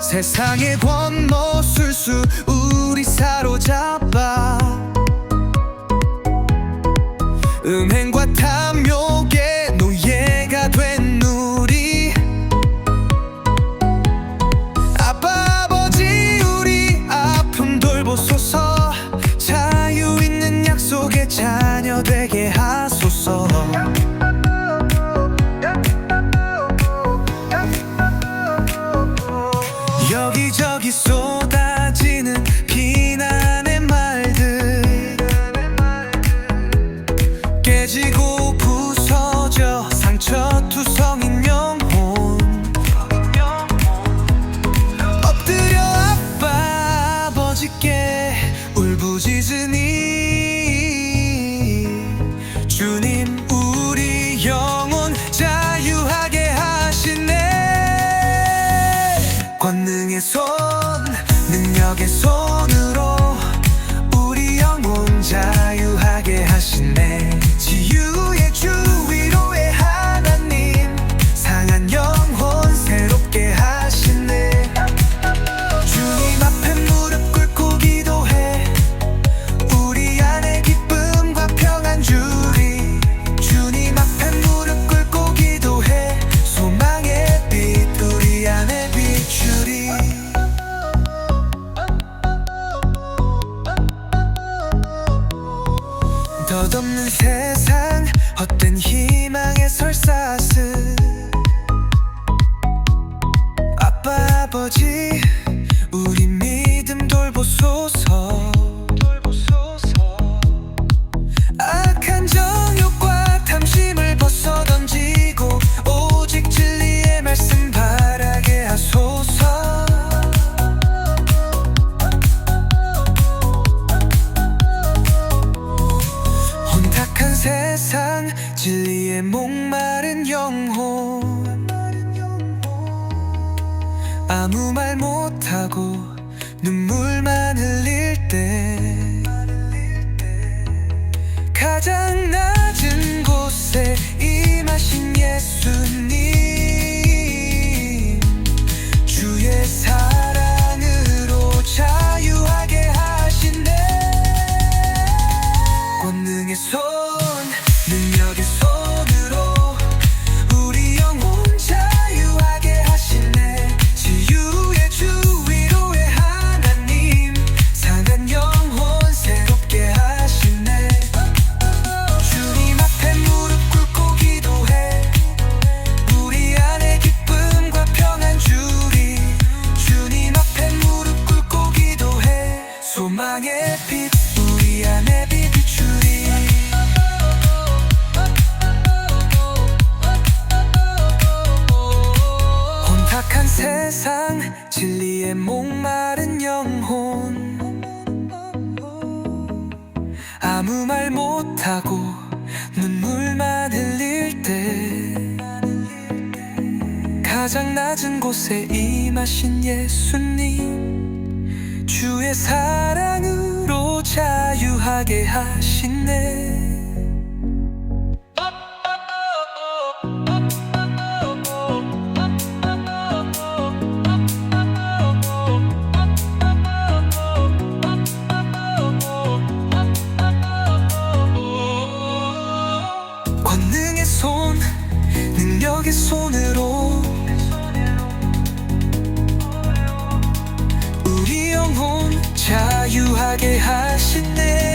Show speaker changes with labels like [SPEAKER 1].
[SPEAKER 1] 세상의 권노 술수 우리 사로잡아. 음행 깨지고 부서져 상처투성인 영혼. 엎드려 아빠 아버지께 울부짖으니 덧없는 세상 헛된 힘 아무 말 못하고 눈물만 흘릴 때 가장 다른 영혼. 아무 말 못하고 눈물만 흘릴 때 가장 낮은 곳에 임하신 예수님 주의 사랑으로 자유하게 하시네. 기억의 손으로. 우리 영혼 자유하게 하시네.